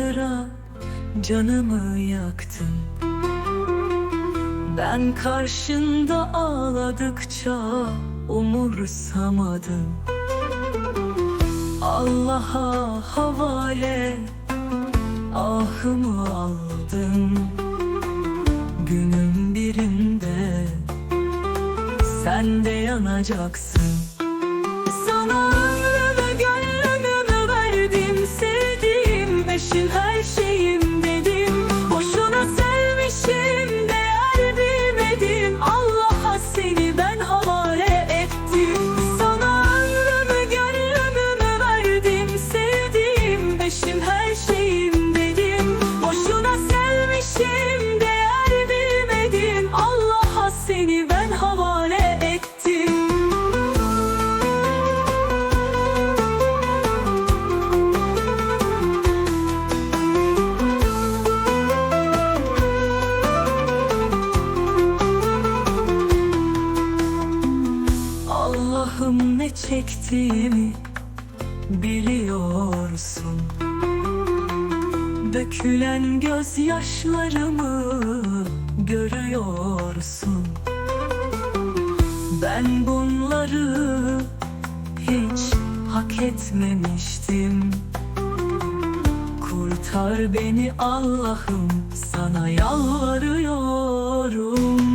Kalbimi kıra kıra canımı yaktın. Ben karşında ağladıkça umursamadım. Allah'a havale ahımı aldım Günün birinde sen de yanacaksın. Sana see çektiğimi biliyorsun. Dökülen gözyaşlarımı görüyorsun. Ben bunları hiç hak etmemiştim. Kurtar beni Allah'ım sana yalvarıyorum